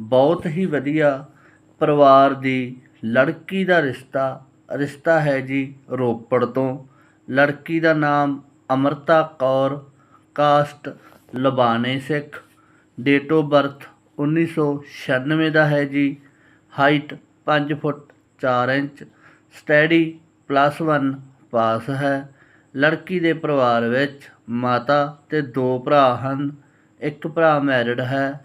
ਬਹੁਤ ਹੀ ਵਧੀਆ ਪਰਿਵਾਰ ਦੀ ਲੜਕੀ ਦਾ ਰਿਸ਼ਤਾ ਰਿਸ਼ਤਾ ਹੈ ਜੀ ਰੋਪੜ ਤੋਂ। ਲੜਕੀ ਦਾ ਨਾਮ Amrita Kaur, caste Labane Sikh. Date of birth 1996 ਦਾ ਹੈ ਜੀ। Height 5 foot 4 inch. Study plus 1 pass ਹੈ। ਲੜਕੀ ਦੇ ਪਰਿਵਾਰ ਵਿੱਚ ਮਾਤਾ ਤੇ ਦੋ ਭਰਾ ਹਨ। ਇੱਕ ਭਰਾ ਮੈਰਿਡ ਹੈ।